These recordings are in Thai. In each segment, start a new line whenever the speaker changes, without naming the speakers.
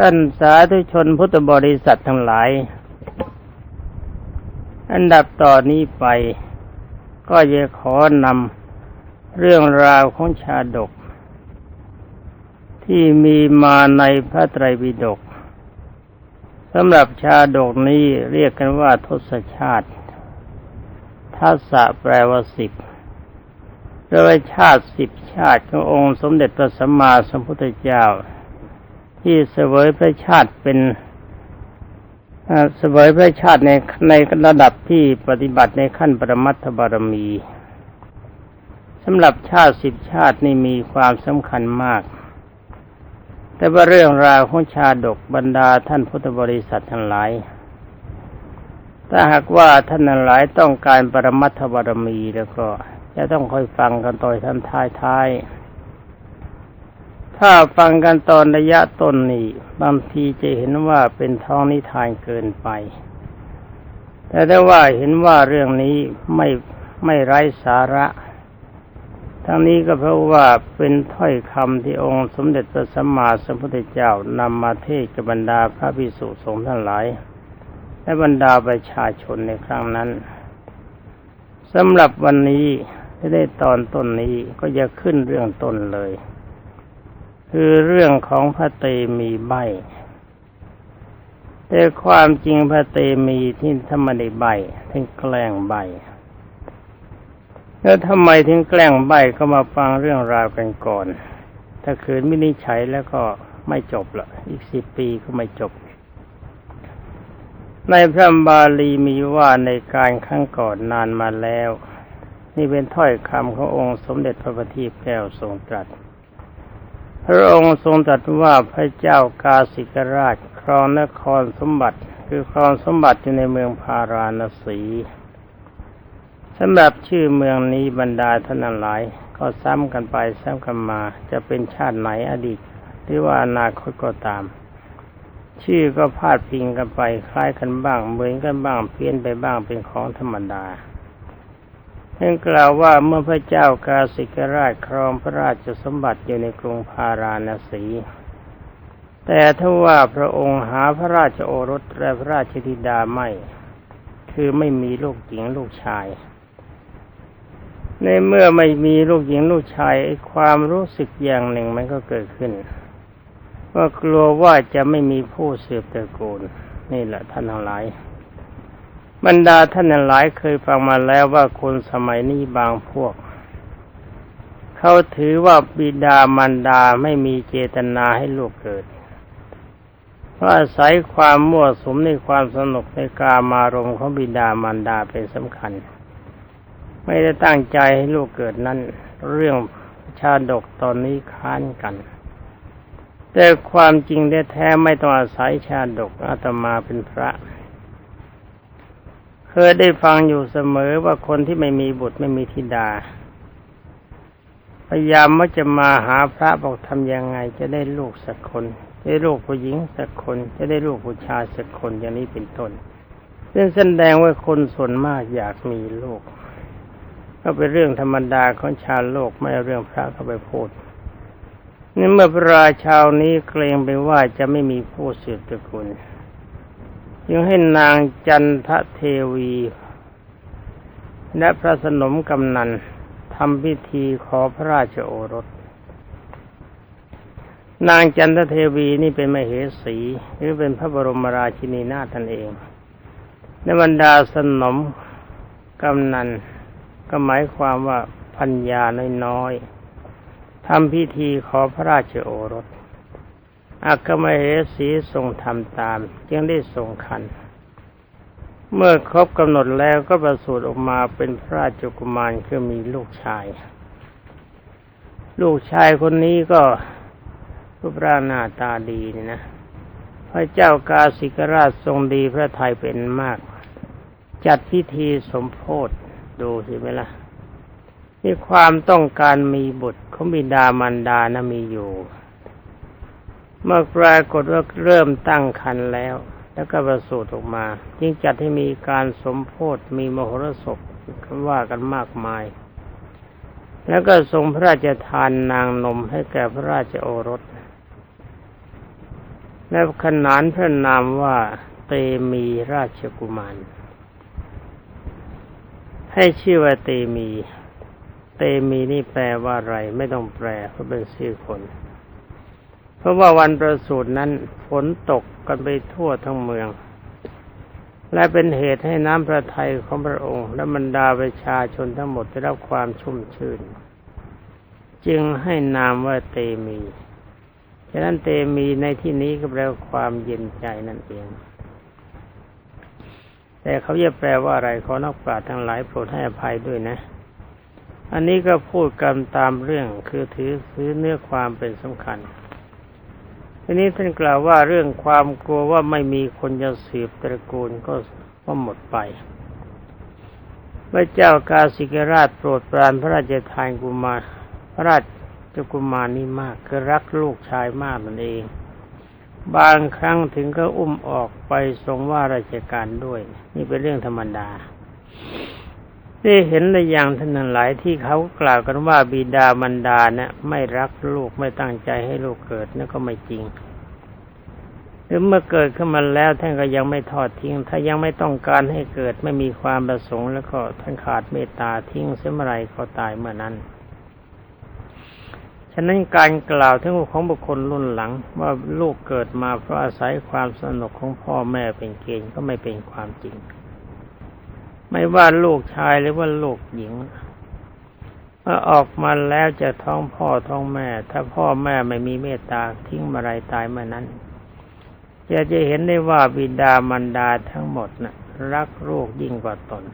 ท่านสาธุชนพุทธบริษัททั้งหลาย อันดับต่อนนี้ไป ก็จะขอนำเรื่องราวของชาดก ที่มีมาในพระไตรปิฎกสำหรับชาดกนี้เรียกกันว่าทศชาติทัศะแปลว่าสิบโดยชาติสิบชาติขององค์สมเด็จพระสัมมาสัมพุทธเจ้า ที่เสวยพระชาติเป็นเสวยพระชาติในในระดับที่ปฏิบัติในขั้นปรมัตถบารมีสำหรับชาติสิบชาตินี่มีความสำคัญมาก แต่ว่าเรื่องราวของชาดกบรรดาท่านพุทธบริษัททั้งหลายถ้าหากว่าท่านทั้งหลายต้องการปรมัตถบารมีแล้วก็ จะต้องคอยฟังกันต่อยท่านท้ายท้าย ถ้าฟังกันตอนระยะต้นนี่บางทีจะเห็นว่าเป็นท้องนิทานเกินไป แต่ถ้าว่าเห็นว่าเรื่องนี้ไม่ไม่ไร้สาระ ทั้งนี้ก็เพราะว่าเป็นถ้อยคำที่องค์สมเด็จพระสัมมาสัมพุทธเจ้านำมาเทศกับบรรดาพระภิกษุสงฆ์ทั้งหลาย และบรรดาประชาชนในครั้งนั้นสำหรับวันนี้ได้ตอนต้นนี้ก็จะขึ้นเรื่องต้นเลย คือเรื่องของพระเตมีใบแต่ความจริงพระเตมีที่ทำไมได้ใบถึงแกล้งใบแล้วทำไมถึงแกล้งใบก็มาฟังเรื่องราวกันก่อน ถ้าคืนไม่นิฉัยแล้วก็ไม่จบละอีกสิบปีก็ไม่จบ ในพระบาลีมีว่าในการข้างก่อนนานมาแล้ว นี่เป็นถ้อยคำขององค์สมเด็จพระบัณฑิตแก้วทรงตรัส พระองค์ทรงตรัสว่าพระเจ้ากาสิกราชครองนครสมบัติ คือครองสมบัติอยู่ในเมืองพาราณสีสำหรับชื่อเมืองนี้บรรดาท่านหลาย ก็ซ้ำกันไปซ้ำกันมา จะเป็นชาติไหนอดีต หรือว่าอนาคตก็ตาม ชื่อก็พาดพิงกันไปคล้ายกันบ้าง เหมือนกันบ้างเพี้ยนไปบ้างเป็นของธรรมดา เพ่งกล่าวว่าเมื่อพระเจ้ากาสิกราชครองพระราชสมบัติอยู่ในกรุงพาราณสี แต่ถ้าว่าพระองค์หาพระราชโอรสและพระราชธิดาไม่ คือไม่มีลูกหญิงลูกชาย ในเมื่อไม่มีลูกหญิงลูกชายความรู้สึกอย่างหนึ่งมันก็เกิดขึ้นว่ากลัวว่าจะไม่มีผู้สืบตระกูล นี่แหละท่านทั้งหลาย บรรดาท่านหลายเคยฟังมาแล้วว่าคนสมัยนี้บางพวก เขาถือว่าบิดามารดาไม่มีเจตนาให้ลูกเกิดเพราะอาศัยความมั่วสมในความสนุกในกามารมของบิดามารดาเป็นสำคัญ ไม่ได้ตั้งใจให้ลูกเกิดนั้น เรื่องชาดกตอนนี้ค้านกัน แต่ความจริงแท้ไม่ต้องอาศัยชาดกอาตมาเป็นพระ เคยได้ฟังอยู่เสมอว่าคนที่ไม่มีบุตรไม่มีธิดา พยายามมักจะมาหาพระบอกทำยังไง จะได้ลูกสักคนจะได้ลูกผู้หญิงสักคน จะได้ลูกผู้ชายสักคนอย่างนี้เป็นต้นซึ่งแสดงว่าคนส่วนมากอยากมีลูกก็เป็นเรื่องธรรมดาของชาวโลกไม่เอาเรื่องพระเข้าไปพูดนี่เมื่อพระราชาวนี้เกรงไปว่าจะไม่มีผู้สืบตระกูล จึงให้นางจันทเทวี และพระสนมกำนันทำพิธีขอพระราชโอรส นางจันทเทวีนี่เป็นมเหสี หรือเป็นพระบรมราชินีนาถนเองในบรรดาสนมกำนันก็หมายความว่าพัญญาน้อยๆทำพิธีขอพระราชโอรส อักมเหสีทรงทำตาม จึงได้ทรงคัน เมื่อครบกำหนดแล้วก็ประสูติออกมาเป็นพระราชกุมารคือมีลูกชาย ลูกชายคนนี้ก็รูปร่างหน้าตาดีนี่นะ พระเจ้ากาสิกราชทรงดีพระไทยเป็นมาก จัดพิธีสมโพธดูสิไหมละ่ะมีความต้องการมีบุตรของบิดามารดานะมีอยู่ เมื่อปรากฏว่าเริ่มตั้งคันแล้ว แล้วก็ประสูติออกมายิ่งจัดให้มีการสมโพธมีมโหรสพว่ากันมากมาย แล้วก็ทรงพระราชทานนางนมให้แก่พระราชโอรสและขนานพระนามว่าเตมีราชกุมาร ให้ชื่อว่าเตมี เตมีนี่แปลว่าอะไร ไม่ต้องแปลเพราะเป็นชื่อคน เพราะว่าวันประสูตินั้นฝนตกกันไปทั่วทั้งเมือง และเป็นเหตุให้น้ำพระทัยของพระองค์ และบรรดาประชาชนทั้งหมดได้รับความชุ่มชื่น จึงให้นามว่าเตมีฉะนั้นเตมีในที่นี้ก็แปลว่าความเย็นใจนั่นเอง แต่เขาจะแปลว่าอะไรขอนักปราชญ์ทั้งหลายโปรดให้อภัยด้วยนะ อันนี้ก็พูดกันตามเรื่องคือถือถือเนื้อความเป็นสำคัญ ทีนี้ท่านกล่าวว่าเรื่องความกลัวว่าไม่มีคนจะสืบตระกูลก็ก็หมดไป พระเจ้ากาสิกราชโปรดปรานพระราชทานกุมารพระราชกุมารนี่มากคือรักลูกชายมากนั่นเอง บางครั้งถึงก็อุ้มออกไปทรงว่าราชการด้วย นี่เป็นเรื่องธรรมดา ได้เห็นในอย่างท่านทั้งหลายที่เขากล่าวกันว่าบิดามารดาเนี่ยไม่รักลูกไม่ตั้งใจให้ลูกเกิดนั่นก็ไม่จริงหรือเมื่อเกิดขึ้นมาแล้วท่านก็ยังไม่ทอดทิ้ง ถ้ายังไม่ต้องการให้เกิดไม่มีความประสงค์แล้วก็ท่านขาดเมตตาทิ้งเสียเมื่อไรก็ตายเมื่อนั้น ฉะนั้นการกล่าวถึงของบุคคลรุ่นหลัง ว่าลูกเกิดมาเพราะอาศัยความสนุกของพ่อแม่เป็นเกณฑ์ก็ไม่เป็นความจริง ไม่ว่าลูกชายหรือว่าลูกหญิงเมื่อออกมาแล้วจะท้องพ่อท้องแม่ ถ้าพ่อแม่ไม่มีเมตตาทิ้งเมื่อไรตายเมื่อนั้นจะจะเห็นได้ว่าบิดามารดาทั้งหมดนะ่ะ รักลูกยิ่งกว่าตน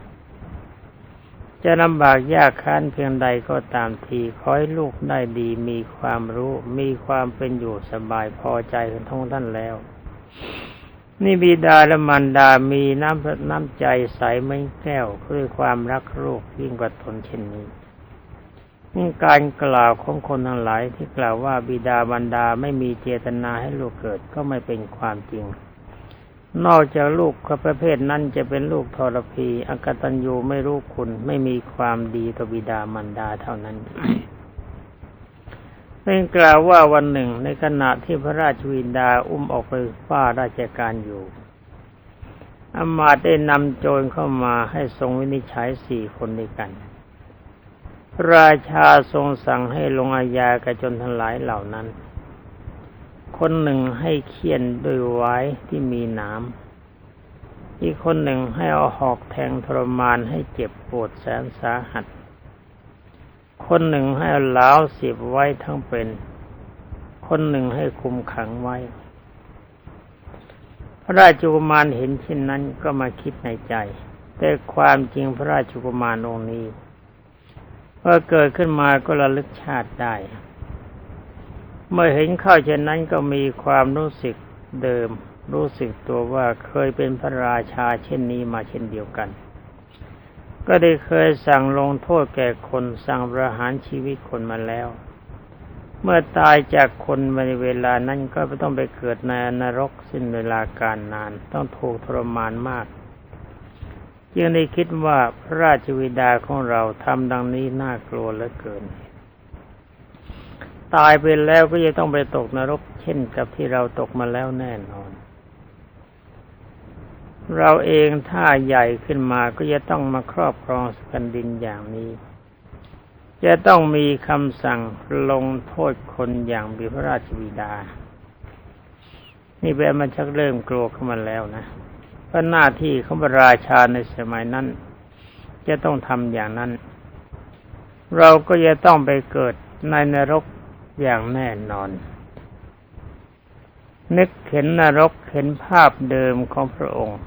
จะลำบากยากค้านเพียงใดก็ตามทีขอให้ลูกได้ดีมีความรู้ มีความเป็นอยู่สบายพอใจกันทั้งท่านแล้ว นี่บิดาและมารดามีน้ำน้ำใจใสไม่แก้วคือความรักลูกยิ่งกว่าตนเช่นนี้นี่การกล่าวของคนทั้งหลายที่กล่าวว่าบิดามารดาไม่มีเจตนาให้ลูกเกิดก็ไม่เป็นความจริง นอกจากลูกประเภทนั้นจะเป็นลูกทรพี อกตัญญูไม่รู้คุณไม่มีความดีต่อบิดามารดาเท่านั้น เป็นกล่าวว่าวันหนึ่งในขณะที่พระราชวินดาอุ้มออกไปฝ้าราชการอยู่อมาตย์ได้นำโจรเข้ามาให้ทรงวินิจฉัยสี่คนด้วยกันราชาทรงสั่งให้ลงอาญากระจนทั้งหลายเหล่านั้น คนหนึ่งให้เคี่ยนด้วยไว้ที่มีหนามอีกคนหนึ่งให้เอาหอกแทงทรมานให้เจ็บปวดแสนสาหัส คนหนึ่งให้เอาเหลาสิบไว้ทั้งเป็น คนหนึ่งให้คุมขังไว้ พระราชกุมารเห็นเช่นนั้นก็มาคิดในใจ แต่ความจริงพระราชกุมารองค์นี้เมื่อเกิดขึ้นมาก็ระลึกชาติได้ เมื่อเห็นเข้าเช่นนั้นก็มีความรู้สึกเดิม รู้สึกตัวว่าเคยเป็นพระราชาเช่นนี้มาเช่นเดียวกัน ก็ได้เคยสั่งลงโทษแก่คนสั่งประหารชีวิตคนมาแล้ว เมื่อตายจากคนในเวลานั้นก็ไม่ต้องไปเกิดในนรกสิ้นเวลาการนาน ต้องถูกทรมานมาก จึงได้คิดว่าพระราชวิดาของเราทำดังนี้น่ากลัวเหลือเกิน ตายไปแล้วก็จะต้องไปตกนรก เช่นกับที่เราตกมาแล้วแน่นอน เราเองถ้าใหญ่ขึ้นมาก็จะต้องมาครอบครองสกันดินอย่างนี้ จะต้องมีคำสั่งลงโทษคนอย่างบิพระราชวิดา นี่แปลมันชักเริ่มกลัวขึ้นมาแล้วนะเพราะหน้าที่ของพระราชาในสมัยนั้น จะต้องทำอย่างนั้น เราก็จะต้องไปเกิดในนรกอย่างแน่นอนนึกเห็นนรกเห็นภาพเดิมของพระองค์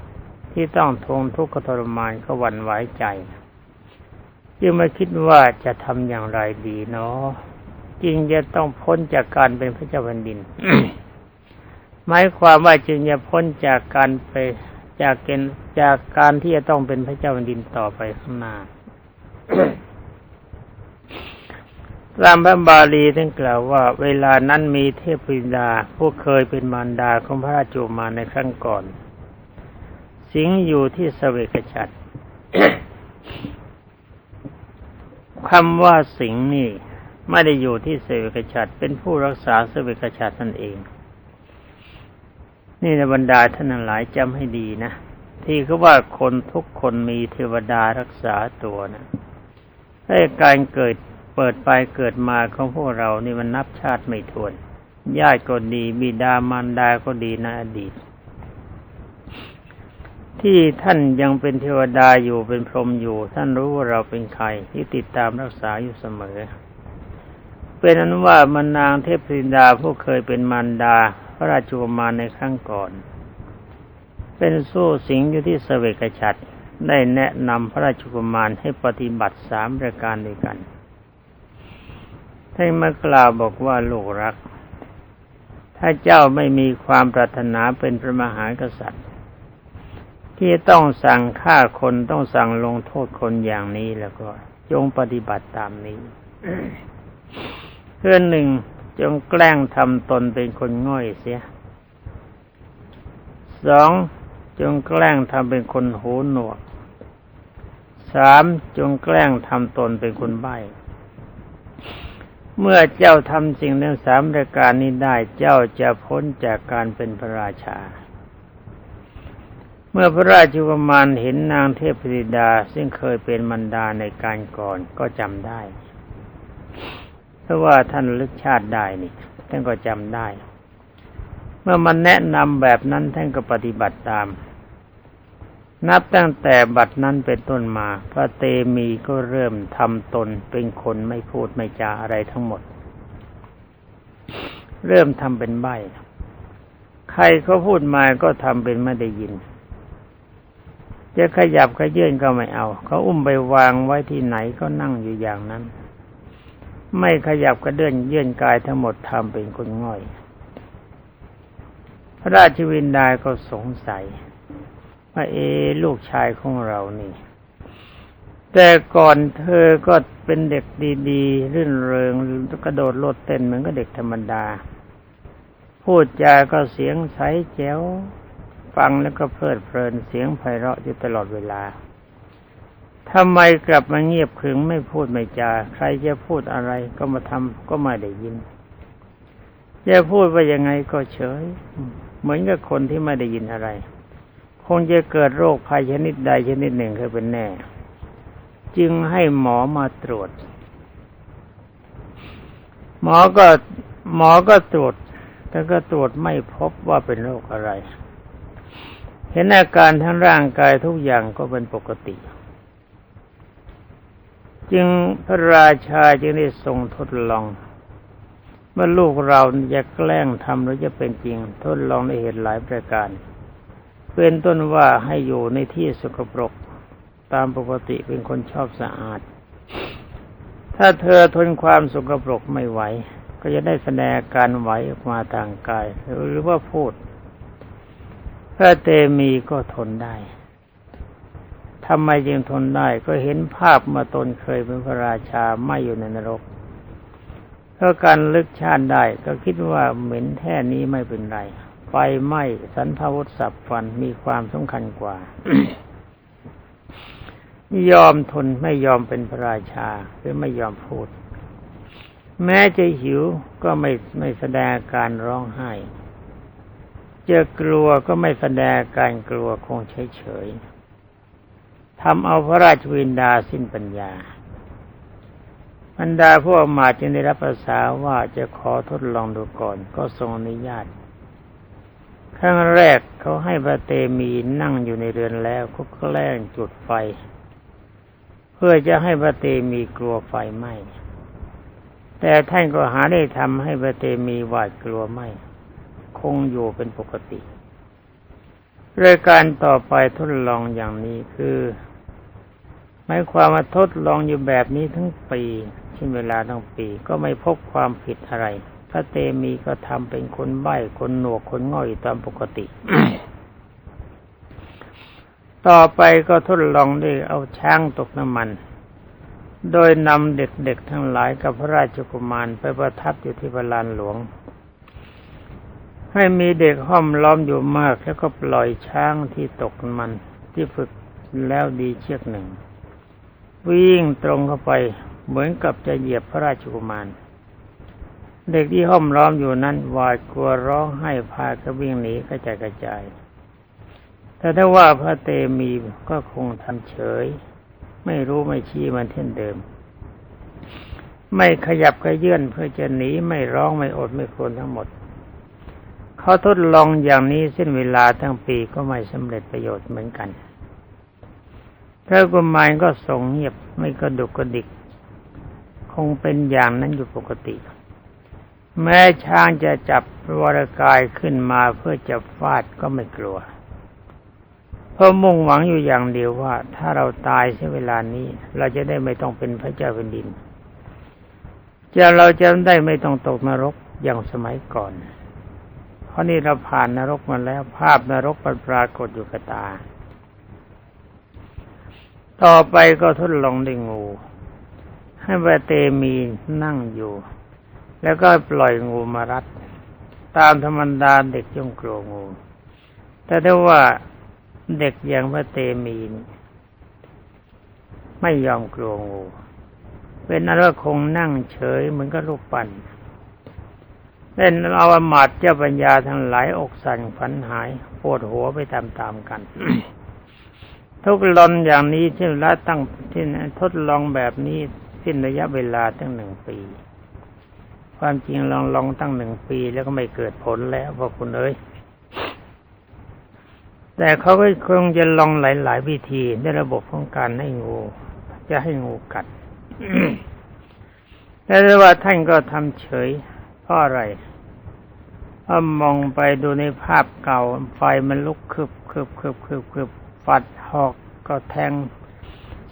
ที่ต้องทนทุกข์ทรมานก็หวั่นไหวใจจึงมาคิดว่าจะทำอย่างไรดีเนาะจริงจะต้องพ้นจากการเป็นพระเจ้าแผ่นดินหมายความว่าจึงจะพ้นจากการไปจากเกณฑ์จากการที่จะต้องเป็นพระเจ้าแผ่นดินต่อไปข้างหน้าตามพระบาลีท่านกล่าวว่า เวลานั้นมีเทพปิดาผู้เคยเป็นมารดาของพระราชโอมาในครั้งก่อน สิงอยู่ที่สเวกฉัตรคำว่าสิงนี่ไม่ได้อยู่ที่สวกฉัตรเป็นผู้รักษาสวกฉัตรนั่นเอง นี่ในบรรดาท่านหลายจำให้ดีนะ ที่เขาว่าคนทุกคนมีเทวดารักษาตัวนะให้การเกิดเปิดไปเกิดมาของพวกเรานี่มันนับชาติไม่ถ้วน ญาติก็ดีบิดามารดาก็ดีในอดีต ที่ท่านยังเป็นเทวดาอยู่เป็นพรหมอยู่ ท่านรู้ว่าเราเป็นใครที่ติดตามรักษาอยู่เสมอ เป็นนั้นว่ามนางเทพธิดาผู้เคยเป็นมารดา พระราชโอมารในครั้งก่อน เป็นสู้สิงอยู่ที่เสวกฉัตรได้แนะนำพระราชกุมารให้ปฏิบัติสามประการด้วยกันท่านมากล่าวบอกว่าลูกรัก ถ้าเจ้าไม่มีความปรารถนาเป็นพระมหากษัตริย์ ที่ต้องสั่งฆ่าคนต้องสั่งลงโทษคนอย่างนี้แล้วก็ จงปฏิบัติตามนี้เพื่อนหนึ่งจงแกล้งทำตนเป็นคนง่อยเสียสองจงแกล้งทำเป็นคนหูหนวกสามจงแกล้งทำตนเป็นคนใบ้เมื่อเจ้าทำสิ่งทั้งสามรายการนี้ได้เจ้าจะพ้นจากการเป็นพระราชา มื่อพระราชกุมารเห็นนางเทพธิดา ซึ่งเคยเป็นมันดาในการก่อนก็จำได้ เพราะว่าท่านลึกชาติได้นี่ท่านก็จำได้ เมื่อมันแนะนำแบบนั้นท่านก็ปฏิบัติตาม นับตั้งแต่บัดนั้นเป็นต้นมา พระเตมีก็เริ่มทำตนเป็นคนไม่พูดไม่จาอะไรทั้งหมด เริ่มทำเป็นใบใครเขาพูดมาก็ทำเป็นไม่ได้ยิน จะขยับขยื่นก็ไม่เอา เขาอุ้มไปวางไว้ที่ไหนก็นั่งอยู่อย่างนั้น ไม่ขยับกระเดื่อนเยื่นกายทั้งหมดทำเป็นคนง่อย พระราชวินดาก็สงสัย ว่าเอลูกชายของเรานี่ แต่ก่อนเธอก็เป็นเด็กดีๆรื่นเริงกระโดดโลดเต้นเหมือนกับเด็กธรรมดา พูดจาก็เสียงใสแจ๋ว ฟังแล้วก็เพลิดเพลินเสียงไพเราะอยู่ตลอดเวลาทำไมกลับมาเงียบขึงไม่พูดไม่จา ใครจะพูดอะไรก็มาทำก็ไม่ได้ยินจะพูดว่ายังไงก็เฉย เหมือนกับคนที่ไม่ได้ยินอะไร คงจะเกิดโรคภัยชนิดใดชนิดหนึ่งเคยเป็นแน่ จึงให้หมอมาตรวจ หมอก็หมอก็ตรวจแต่ก็ตรวจไม่พบว่าเป็นโรคอะไร เห็นอาการทั้งร่างกายทุกอย่างก็เป็นปกติ จึงพระราชาจึงได้ทรงทดลองเมื่อลูกเราจะแกล้งทำหรือจะเป็นจริง ทดลองในเหตุหลายประการ เป็นต้นว่าให้อยู่ในที่สกปรก ตามปกติเป็นคนชอบสะอาด ถ้าเธอทนความสกปรกไม่ไหว ก็จะได้แสดงการไหวออกมาทางกาย หรือว่าพูด พระเตมีก็ทนได้ทำไมจึงทนได้ก็เห็นภาพมื่อตนเคยเป็นพระราชาไม่อยู่ในนรกเพราการลึกชาติได้ก็คิดว่าเหม็นแท่นี้ไม่เป็นไรไฟไหม้สันพวุธสับฟันมีความสำคัญกว่า ยอมทนไม่ยอมเป็นพระราชาหรือไม่ยอมพูด แม้จะหิวก็ไม่ไม่แสดงการร้องไห้ จอกลัวก็ไม่แสดงการกลัวคงเฉยๆทำเอาพระราชวินดาสิ้นปัญญาบรรดาพวกมาจึงได้รับภาษาว่าจะขอทดลองดูก่อนก็ทรงอนุญาตครั้งแรกเขาให้พระเตมีนั่งอยู่ในเรือนแล้วเขาแกล้งจุดไฟ เพื่อจะให้พระเตมีกลัวไฟไหม้แต่ท่านก็หาได้ทำให้พระเตมีหวาดกลัวไหม คงอยู่เป็นปกติรายการต่อไปทดลองอย่างนี้คือหมายความว่าทดลองอยู่แบบนี้ทั้งปีช่นเวลาทั้งปีก็ไม่พบความผิดอะไร พระเตมีก็ทำเป็นคนใบ้คนหนวกคนง่อยตามปกติ ต่อไปก็ทดลองด้วยเอาช้างตกน้ำมัน โดยนำเด็กๆทั้งหลายกับพระราชกุมารไปประทับอยู่ที่พลานหลวง ให้มีเด็กห้อมล้อมอยู่มาก แล้วก็ปล่อยช้างที่ตกมันที่ฝึกแล้วดีเชือกหนึ่ง วิ่งตรงเข้าไปเหมือนกับจะเหยียบพระราชกุมารเด็กที่ห้อมล้อมอยู่นั้นหวาดกลัวร้องไห้พากันวิ่งหนีกระจายกระจาย แต่ถ้าว่าพระเตมีก็คงทำเฉย ไม่รู้ไม่ชี้มันเช่นเดิม ไม่ขยับกระเยื่อนเพื่อจะหนีไม่ร้องไม่อดไม่ควญทั้งหมด เขาทดลองอย่างนี้เส้นเวลาทั้งปีก็ไม่สำเร็จประโยชน์เหมือนกันพระกุมารก็ทรงเงียบไม่กระดุกกระดิก คงเป็นอย่างนั้นอยู่ปกติ แม้ช้างจะจับวรกายขึ้นมาเพื่อจะฟาดก็ไม่กลัว เพราะมุ่งหวังอยู่อย่างเดียวว่า ถ้าเราตายเสียเวลานี้ เราจะได้ไม่ต้องเป็นพระเจ้าแผ่นดิน จะเราจะได้ไม่ต้องตกนรกอย่างสมัยก่อน ราะนี่เราผ่านนรกมาแล้ว ภาพนรกปรากฏอยู่กับตา ต่อไปก็ทดลองด้วยงู ให้พระเตมีนั่งอยู่ แล้วก็ปล่อยงูมารัด ตามธรรมดาเด็กย่อมกลัวงู แต่ถ้าว่าเด็กอย่างพระเตมีนไม่ยอมกลัวงู เป็นนั้นว่าคงนั่งเฉยเหมือนกับลูกปั่น เล่นเอาอมาตเจ้าปัญญาทั้งหลายอกสั่นฝันหายปวดหัวไปตามๆกัน ทุกลอนอย่างนี้ที่ละตั้งที่ทดลองแบบนี้สิ้นระยะเวลาตั้งหนึ่งปี ความจริงลองลองตั้งหนึ่งปีแล้วก็ไม่เกิดผลแล้วพอคุณเอ้ยแต่เขาก็คงจะลองหลาย ๆ วิธีในระบบของการให้งู จะให้งูกัดแต่ว่าท่านก็ทำเฉยเพราะอะไร พอมองไปดูในภาพเก่า ไฟมันลุกคืบคืบคืบคืบคืบฟัดหอกก็แทง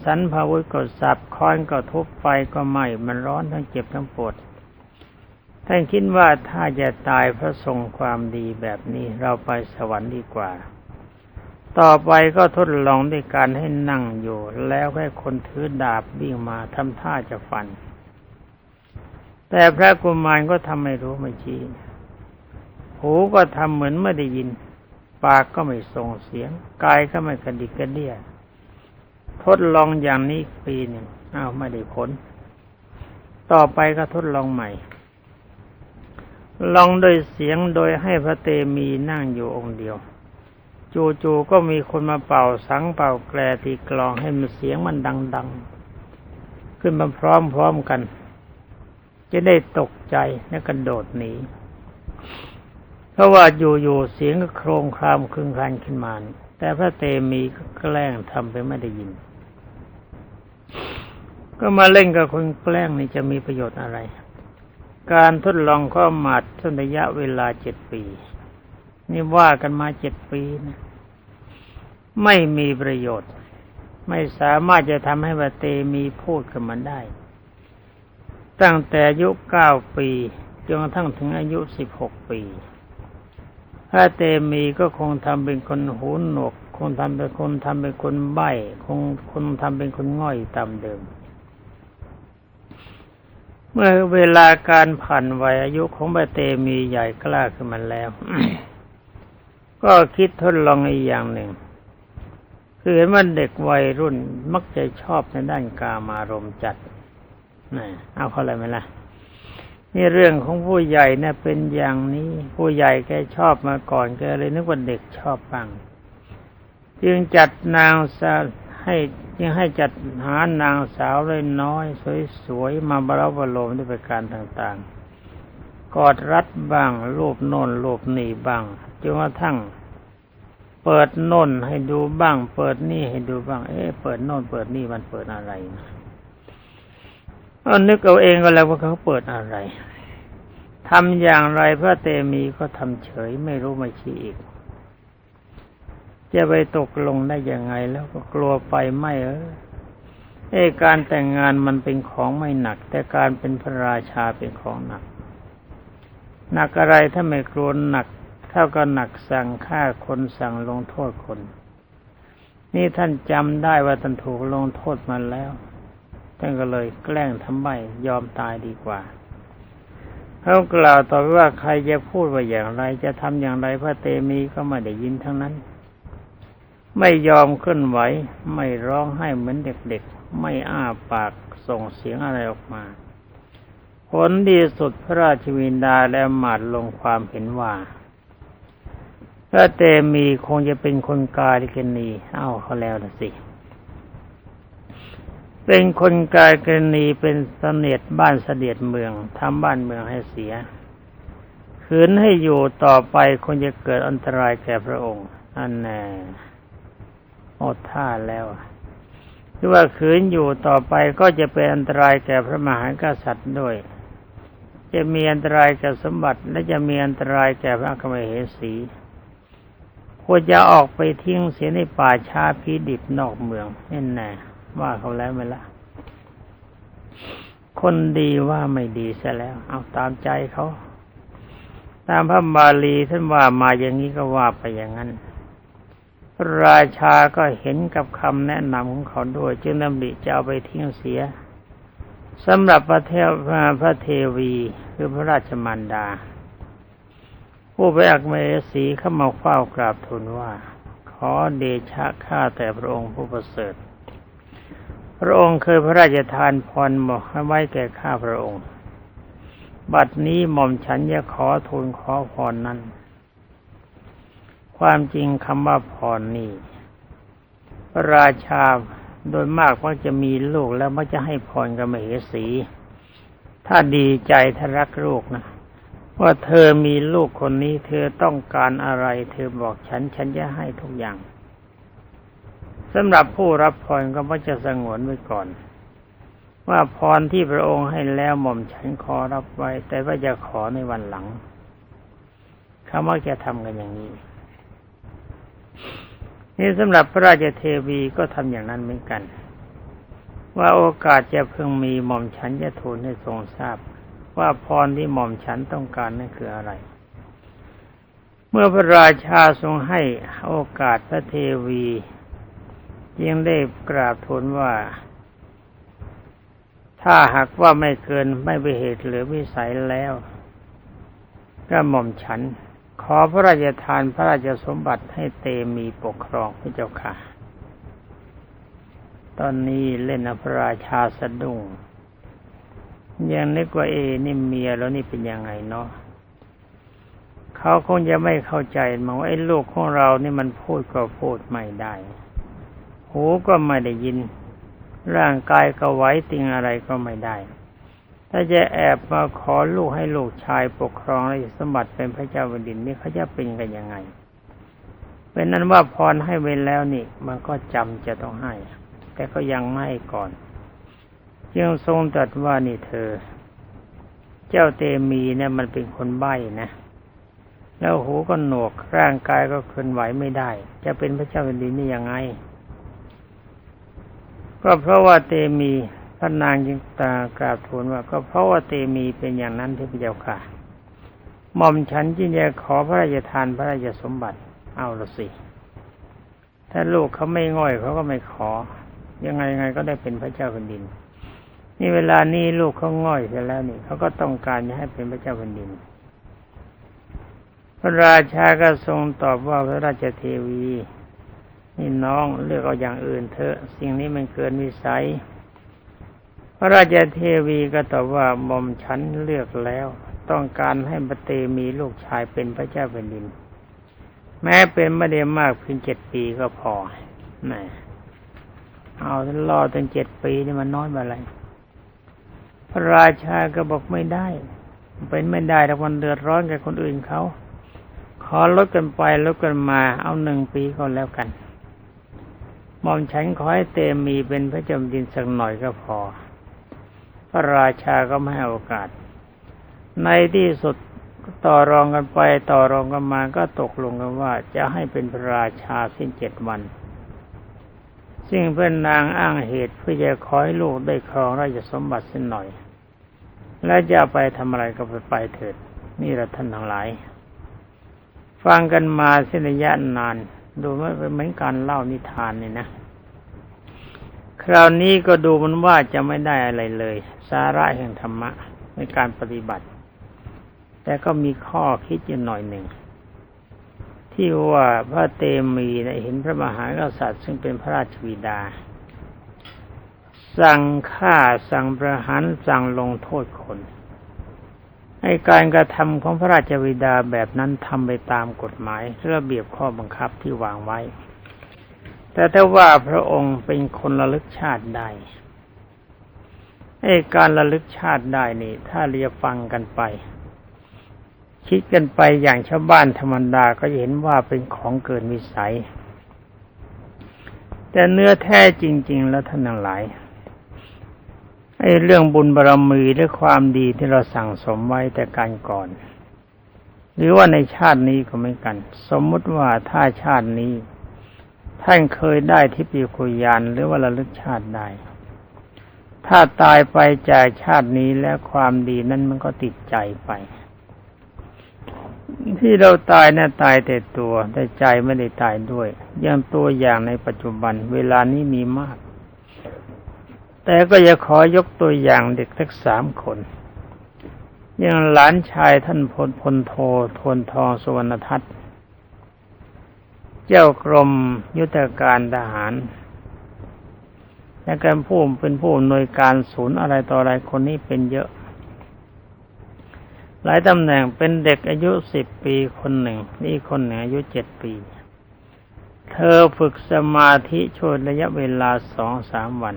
สันพาวุธก็สับค้อนก็ทุบไฟก็ไหม้มันร้อนทั้งเจ็บทั้งปวดท่านคิดว่าถ้าจะตายพระทรงความดีแบบนี้เราไปสวรรค์ดีกว่า ต่อไปก็ทดลองด้วยการให้นั่งอยู่ แล้วให้คนถือดาบวิ่งมาทำท่าจะฟัน แต่พระกุมารก็ทำไม่รู้ไม่ชี้ หูก็ทำเหมือนไม่ได้ยิน ปากก็ไม่ส่งเสียง กายก็ไม่กระดิกกระเดี้ยทดลองอย่างนี้ปีหนึ่งอ้าวไม่ได้ผล ต่อไปก็ทดลองใหม่ ลองโดยเสียงโดยให้พระเตมีนั่งอยู่องค์เดียว จู่ๆก็มีคนมาเป่าสังเป่าแกลตีกลองให้มันเสียงมันดัง ๆ ขึ้นมาพร้อมๆกัน จะได้ตกใจและกระโดดหนี เพราะว่าอยู่ๆเสียงก็โครงครามคึงคันขึ้นมา แต่พระเตมีก็แกล้งทำไปไม่ได้ยิน ก็มาเล่นกับคนแกล้งนี่จะมีประโยชน์อะไร การทดลองข้อมาดสั้นระยะเวลาเจ็ดปี นี่ว่ากันมาเจ็ดปีนะไม่มีประโยชน์ ไม่สามารถจะทำให้พระเตมีพูดกับมันได้ ตั้งแต่อายุเก้าปีจนกระทั่งถึงอายุสิบหกปี ถ้าเตมีก็คงทำเป็นคนหูหนวก คงทำเป็นคนทำเป็นคนใบ้คงคนทำเป็นคนง่อยตามเดิม เมื่อเวลาการผ่านวัยอายุของพระเตมีใหญ่กล้าขึ้นมาแล้ว ก็คิดทดลองอีกอย่างหนึ่งคือเห็นว่าเด็กวัยรุ่นมักจะชอบในด้านกามารมจัดนี่เอาเขาอะไรไหมล่ะ นี่เรื่องของผู้ใหญ่เนี่ยเป็นอย่างนี้ ผู้ใหญ่แกชอบมาก่อนแกเลยนึกว่าเด็กชอบบ้างจึงจัดนางสาวให้ยังให้จัดหานางสาวเลยน้อย สวยๆมาบราวโลมด้วยประการต่างๆ กอดรัดบ้างรูปโน่นรูปนี่บ้างจนกระทั่ง เปิดโน่นให้ดูบ้าง เปิดนี่ให้ดูบ้าง เอ๊ะเปิดโน่นเปิดนี่มันเปิดอะไรนะ เอานึกเอาเองก็แล้วว่าเขาเปิดอะไรทำอย่างไรพระเตมีก็ทำเฉยไม่รู้ไม่ชี้อีก จะไปตกลงได้ยังไงแล้วก็กลัวไฟไม้เออเอการแต่งงานมันเป็นของไม่หนัก แต่การเป็นพระราชาเป็นของหนัก หนักอะไรถ้าไม่กลัวหนัก เท่ากับหนักสั่งฆ่าคนสั่งลงโทษคน นี่ท่านจำได้ว่าท่านถูกลงโทษมาแล้ว ท่านก็เลยแกล้งทำใบยอมตายดีกว่าเขากล่าวต่อว่าใครจะพูดว่าอย่างไร จะทำอย่างไรพระเตมีก็ไม่ได้ยินทั้งนั้น ไม่ยอมเคลื่อนไหว ไม่ร้องไห้เหมือนเด็กๆ ไม่อ้าปากส่งเสียงอะไรออกมา ผลดีสุดพระราชวินดาและหมาดลงความเห็นว่า พระเตมีคงจะเป็นคนกาลิกนี เอ้าเขาแล้วนะสิ เป็นคนกาลิกนีเป็นเสนียดบ้านเสดียดเมืองทำบ้านเมืองให้เสียขืนให้อยู่ต่อไปคงจะเกิดอันตรายแก่พระองค์ อันแน่หมดท่าแล้วคือว่าขืนอยู่ต่อไปก็จะเป็นอันตรายแก่พระมหากษัตริย์ด้วย จะมีอันตรายแก่สมบัติ และจะมีอันตรายแก่พระกมเหสีควรจะออกไปทิ้งเสียในป่าชาพิดิบนอกเมืองแน่แน่ ว่าเขาแล้วไหมละ่ะ คนดีว่าไม่ดีซะแล้ว เอาตามใจเขา ตามพระบาลีท่านว่ามาอย่างนี้ก็ว่าไปอย่างนั้น ราชาก็เห็นกับคำแนะนำของเขาด้วย จึงดำริจะเอาไปทิ้งเสียสำหรับพระเทวพระเทวีคือพระราชมารดา ผู้ไปอักเมสีเข้ามาเฝ้ากราบทูลว่า ขอเดชะข้าแต่พระองค์ผู้ประเสริฐ พระองค์เคยพระราชทานพรบอกให้ไว้แก่ข้าพระองค์ บัดนี้หม่อมฉันจะขอทูลขอพรนั้น ความจริงคำว่าพรนี่พระราชาโดยมากมักจะมีลูกแล้วมักจะให้พรกับมเหสี ถ้าดีใจถ้ารักลูกนะว่าเธอมีลูกคนนี้เธอต้องการอะไร เธอบอกฉัน ฉันจะให้ทุกอย่าง สำหรับผู้รับพรก็มักจะสงวนไว้ก่อน ว่าพรที่พระองค์ให้แล้วหม่อมฉันขอรับไว้ แต่ว่าจะขอในวันหลังเขามักจะทำกันอย่างนี้ นี่สำหรับพระราชเทวีก็ทำอย่างนั้นเหมือนกัน ว่าโอกาสจะเพิ่งมีหม่อมฉันจะทูลให้ทรงทราบ ว่าพรที่หม่อมฉันต้องการนั่นคืออะไรเมื่อพระราชาทรงให้โอกาสพระเทวี ยังได้กราบทูลว่า ถ้าหากว่าไม่เกินไม่ไปเหตุหรือวิสัยแล้วก็หม่อมฉัน ขอพระราชทานพระราชสมบัติให้เตมีปกครองพระเจ้าค่ะ ตอนนี้เล่นพระราชาสะดุ้งยังนึกว่าเอ นี่เมียแล้วนี่เป็นยังไงเนาะเขาคงจะไม่เข้าใจมองไอ้ลูกของเรานี่มันพูดก็พูดไม่ได้ หูก็ไม่ได้ยิน ร่างกายก็ไหวติงอะไรก็ไม่ได้ ถ้าจะแอบมาขอลูกให้ลูกชายปกครองราชสมบัติเป็นพระเจ้าแผ่นดินนี่เขาจะเป็นกันยังไงเป็นนั้นว่าพรให้ไว้แล้วนี่ มันก็จำจะต้องให้ แต่ก็ยังไม่ก่อนจึงทรงตรัสว่านี่เธอ เจ้าเตมีเนี่ยมันเป็นคนใบ้นะแล้วหูก็หนวกร่างกายก็เคลื่อนไหวไม่ได้ จะเป็นพระเจ้าแผ่นดินนี่ยังไง ก็เพราะว่าเตมีพระนางจึงตากราบทูลว่า ก็เพราะว่าเตมีเป็นอย่างนั้นที่พระเจ้าค่ะหม่อมฉันจึงจะขอพระราชทานพระราชสมบัติเอาละสิ ถ้าลูกเขาไม่ง่อยเขาก็ไม่ขอ ยังไงยังไงก็ได้เป็นพระเจ้าแผ่นดิน นี่เวลานี้ลูกเขาง่อยเสียแล้วนี่เขาก็ต้องการจะให้เป็นพระเจ้าแผ่นดิน พระราชาก็ทรงตอบว่าพระราชเทวี นี่น้องเลือกเอาอย่างอื่นเถอะ สิ่งนี้มันเกินวิสัย พระราชเทวีก็ตอบว่าหม่อมฉันเลือกแล้ว ต้องการให้ปเตมีลูกชายเป็นพระเจ้าแผ่นดิน แม้เป็นไม่ได้มากเพียงเจ็ดปีก็พอนะเอาท่านรอตั้งเจ็ดปีนี่มันน้อยมาอะไร พระราชาก็บอกไม่ได้ เป็นไม่ได้แต่วันเดือดร้อนกับคนอื่นเขา ขอลดกันไปลดกันมา เอาหนึ่งปีก็แล้วกัน มอมฉันขอให้เตมีเป็นพระจ้าแผ่นดินสักหน่อยก็พอ พระราชาก็ไม่ให้โอกาส ในที่สุดต่อรองกันไปต่อรองกันมาก็ตกลงกันว่าจะให้เป็นพระราชาสิ้นเจ็ดวัน ซึ่งเป็นนางอ้างเหตุเพื่อจะขอให้ลูกได้ครองราชสมบัติสิ้นหน่อย และจะไปทำอะไรก็ไปไปเถิด นี่ละท่านทั้งหลาย ฟังกันมาสิ้นระยะนาน ดูไม่เป็นเหมือนการเล่านิทานเนี่ยนะ คราวนี้ก็ดูมันว่าจะไม่ได้อะไรเลย สาระแห่งธรรมะในการปฏิบัติ แต่ก็มีข้อคิดอยู่หน่อยหนึ่ง ที่ว่าพระเตมีเห็นพระมหากษัตริย์ ซึ่งเป็นพระราชวิดา สั่งฆ่าสั่งประหารสั่งลงโทษคน ไอการกระทำของพระราชบิดาแบบนั้นทำไปตามกฎหมายระเบียบข้อบังคับที่วางไว้ แต่ถ้าว่าพระองค์เป็นคนระลึกชาติได้ไอการระลึกชาติได้นี่ ถ้าเรียฟังกันไป คิดกันไปอย่างชาวบ้านธรรมดาก็จะเห็นว่าเป็นของเกินวิสัย แต่เนื้อแท้จริง ๆ แล้วท่านทั้งหลาย ไอ้เรื่องบุญบารรมีหรือความดีที่เราสั่งสมไว้แต่การก่อน หรือว่าในชาตินี้ก็ไม่กัน สมมุติว่าถ้าชาตินี้ ท่านเคยได้ทิพยคุยานหรือว่าระลึกชาติได้ถ้าตายไปจากชาตินี้แล้วความดีนั้นมันก็ติดใจไป ที่เราตายนะ่ะตายแต่ตัวแต่ใจไม่ได้ตายด้วย อย่างตัวอย่างในปัจจุบัน เวลานี้มีมาก แต่ก็จะขอยกตัวอย่างเด็กสักสามคนอย่างหลานชายท่านพลพลโททนทองสุวรรณทัตเจ้ากรมยุทธการทหารและการผู้เป็นผู้อำนวยการศูนย์อะไรต่ออะไรคนนี้เป็นเยอะ หลายตำแหน่งเป็นเด็กอายุสิบปีคนหนึ่ง นี่คนหนึ่งอายุเจ็ดปี เธอฝึกสมาธิช่วระยะเวลาสองสามวัน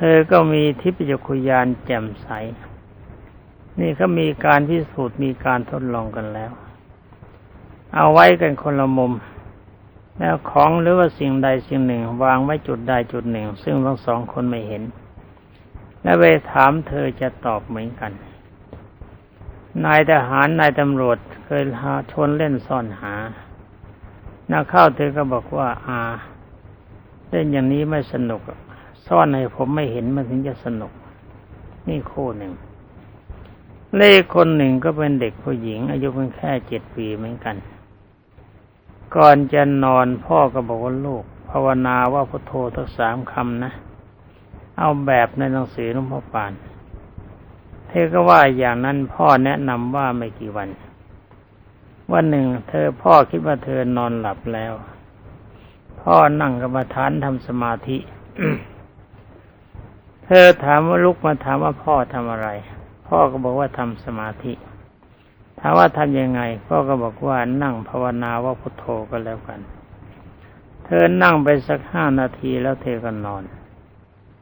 เธอก็มีทิพยคุยานแจ่มใส นี่เขามีการพิสูจน์มีการทดลองกันแล้ว เอาไว้กันคนละมุม แล้วของหรือว่าสิ่งใดสิ่งหนึ่ง วางไว้จุดใดจุดหนึ่ง ซึ่งทั้งสองคนไม่เห็น และไปถามเธอจะตอบเหมือนกัน นายทหารนายตำรวจเคยหาชนเล่นซ่อนหานาเข้าเธอก็บอกว่าอาเล่นอย่างนี้ไม่สนุก ซ่อนให้ผมไม่เห็นมันถึงจะสนุก นี่คู่หนึ่งเลขคนหนึ่งก็เป็นเด็กผู้หญิง อายุเพียงแค่เจ็ดปีเหมือนกัน ก่อนจะนอนพ่อก็บอกว่าลูก ภาวนาว่าพุทโธทั้งสามคำนะ เอาแบบในหนังสือหลวงพ่อปานเธอก็ว่าอย่างนั้นพ่อแนะนำว่าไม่กี่วัน วันหนึ่ง เธอพ่อคิดว่าเธอนอนหลับแล้ว พ่อนั่งกรรมฐานทำสมาธิ เธอถามว่าลุกมาถามว่าพ่อทำอะไร พ่อก็บอกว่าทำสมาธิ ถามว่าทำยังไง พ่อก็บอกว่านั่งภาวนาว่าพุทโธก็แล้วกัน เธอนั่งไปสักห้านาทีแล้วเธอก็นอน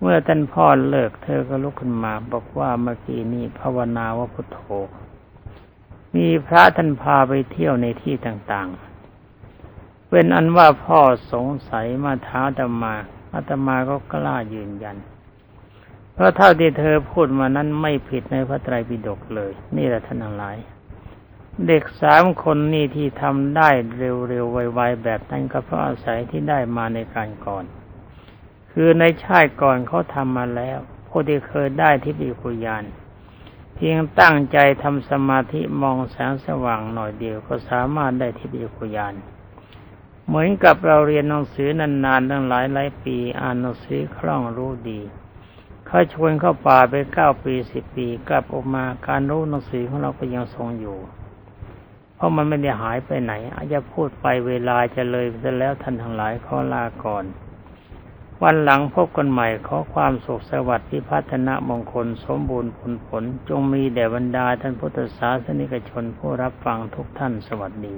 เมื่อท่านพ่อเลิก เธอก็ลุกขึ้นมา บอกว่าเมื่อกี้นี้ภาวนาว่าพุทโธ มีพระท่านพาไปเที่ยวในที่ต่างๆ เป็นอันว่าพ่อสงสัยมาท้าตมาอาตมาก็กล้ายืนยัน เพราะเท่าที่เธอพูดมานั้นไม่ผิดในพระไตรปิฎกเลย นี่แหละท่านทั้งหลาย เด็กสามคนนี่ที่ทำได้เร็วๆไวๆแบบนั้นก็เพราะอาศัยที่ได้มาในการก่อน คือในชาติก่อนเขาทำมาแล้วผู้ที่เคยได้ทิพยคุยานเพียงตั้งใจทำสมาธิมองแสงสว่างหน่อยเดียวก็สามารถได้ทิพยคุยานเหมือนกับเราเรียนหนังสือนานๆตั้งหลายหลายปี อ่านหนังสือคล่องรู้ดี เขาชวนเข้าป่าไปเก้าปีสิบปีกลับออกมาการรู้หนังสือของเราก็ยังทรงอยู่ เพราะมันไม่ได้หายไปไหน อาจจะพูดไปเวลาจะเลยไปแล้วท่านทั้งหลายขอลาก่อน วันหลังพบกันใหม่ขอความสุขสวัสดิ์พิพัฒนามงคลสมบูรณ์ผลผล จงมีแด่บรรดาท่านพุทธศาสนิกชนผู้รับฟังทุกท่านสวัสดี